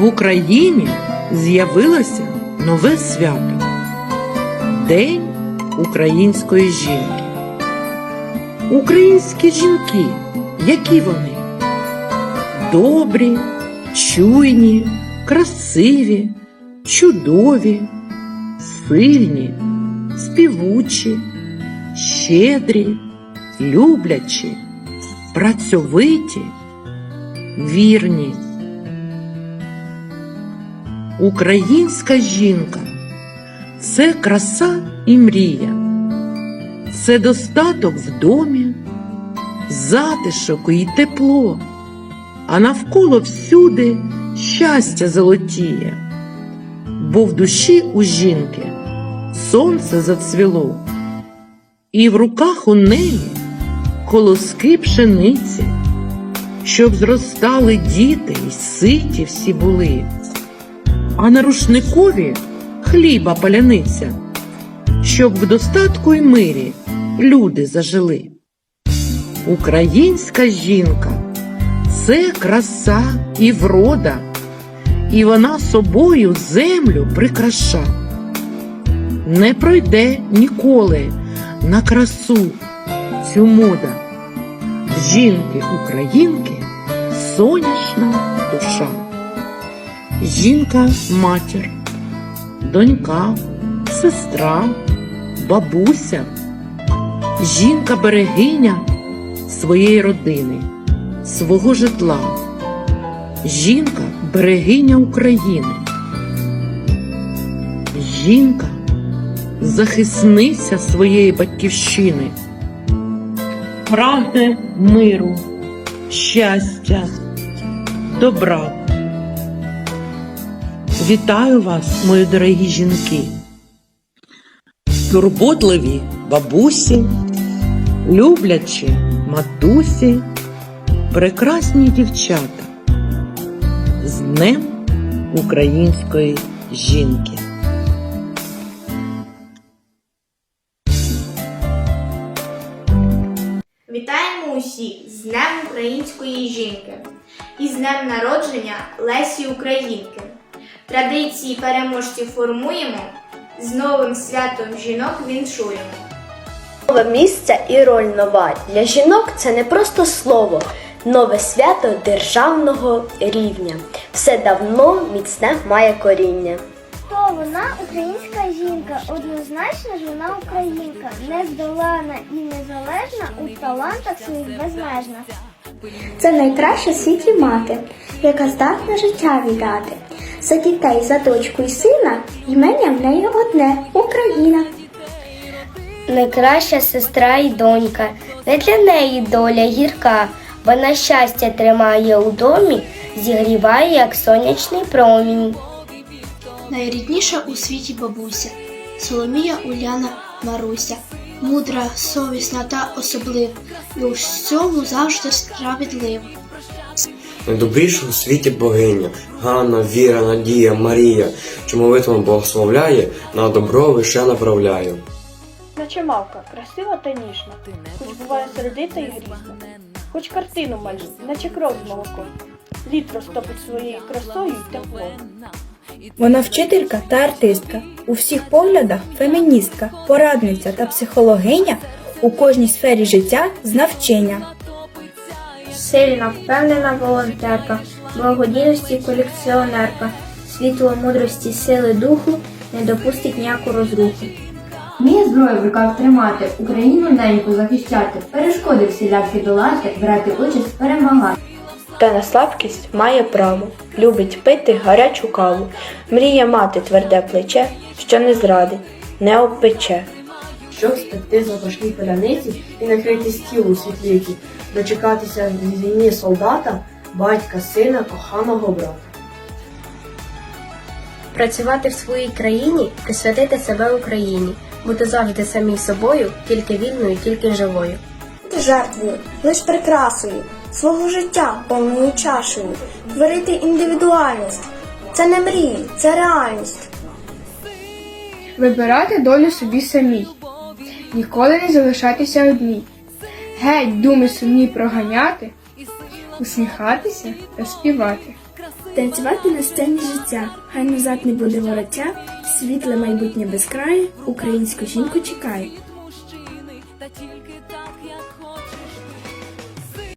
В Україні з'явилося нове свято День української жінки. Українські жінки, які вони? Добрі, чуйні, красиві, чудові, сильні, співучі, щедрі, люблячі, працьовиті, вірні. Українська жінка. Це краса і мрія, це достаток в домі, затишок і тепло, а навколо всюди щастя золотіє, бо в душі у жінки сонце зацвіло, і в руках у неї колоски пшениці, щоб зростали діти й ситі всі були а на рушникові хліба паляниця, щоб в достатку й мирі люди зажили. Українська жінка це краса і врода, і вона собою землю прикраша. Не пройде ніколи на красу цю мода. Жінки українки сонячна душа. Жінка матір, донька, сестра, бабуся, жінка берегиня своєї родини, свого житла, жінка берегиня України, жінка захисниця своєї батьківщини, прагне миру, щастя, добра. Вітаю вас, мої дорогі жінки, турботливі бабусі, люблячі матусі, прекрасні дівчата з Днем української жінки. Вітаємо усіх з Днем української жінки і з Днем народження Лесі Українки. Традиції переможців формуємо, з новим святом жінок віншуємо. Нове місце і роль нова. Для жінок це не просто слово, нове свято державного рівня. Все давно міцне має коріння. То вона українська жінка, однозначно ж вона українка, нездолана і незалежна у талантах своїх безмежна. Це найкраща в світі мати, яка здатна життя віддати. За дітей, за дочку і сина імення в неї одне Україна. Найкраща сестра і донька, не для неї доля гірка, вона щастя тримає у домі, зігріває, як сонячний промінь. Найрідніша у світі бабуся, Соломія Уляна Маруся, мудра, совісна та особлива, і у всьому завжди справедлива. Найдобріша у світі богиня, Ганна, Віра, Надія, Марія, що молитвами благословляє, на добро лише направляє. Наче мавка, красива та ніжна, хоч буває сердита і грізна, хоч картину малює, наче кров з молоком, лід розтопить своєю красою й теплом. Вона вчителька та артистка, у всіх поглядах феміністка, порадниця та психологиня. У кожній сфері життя з навчання. Сильна, впевнена волонтерка, благодійності колекціонерка, світло мудрості, сили духу не допустить ніяку розруху. Вміє зброю в руках тримати, Україну неньку захищати, перешкоди всілякі долати, брати участь, перемагати. Та на слабкість має право, любить пити гарячу каву, мріє мати тверде плече, що не зрадить, не обпече. Щоб спекти запашні поляниці і накрити стіл у світлиці, дочекатися з війни солдата, батька, сина, коханого брата. Працювати в своїй країні, присвятити себе Україні, бути завжди самій собою, тільки вільною, тільки живою. Бути жертвою, лиш прикрасою, свого життя повною чашею, творити індивідуальність. Це не мрії, це реальність. Вибирати долю собі самій, ніколи не залишатися одній. Геть думи сумні проганяти, усміхатися та співати. танцювати на сцені життя, хай назад не буде вороття, світле майбутнє без краю, українську жінку чекає.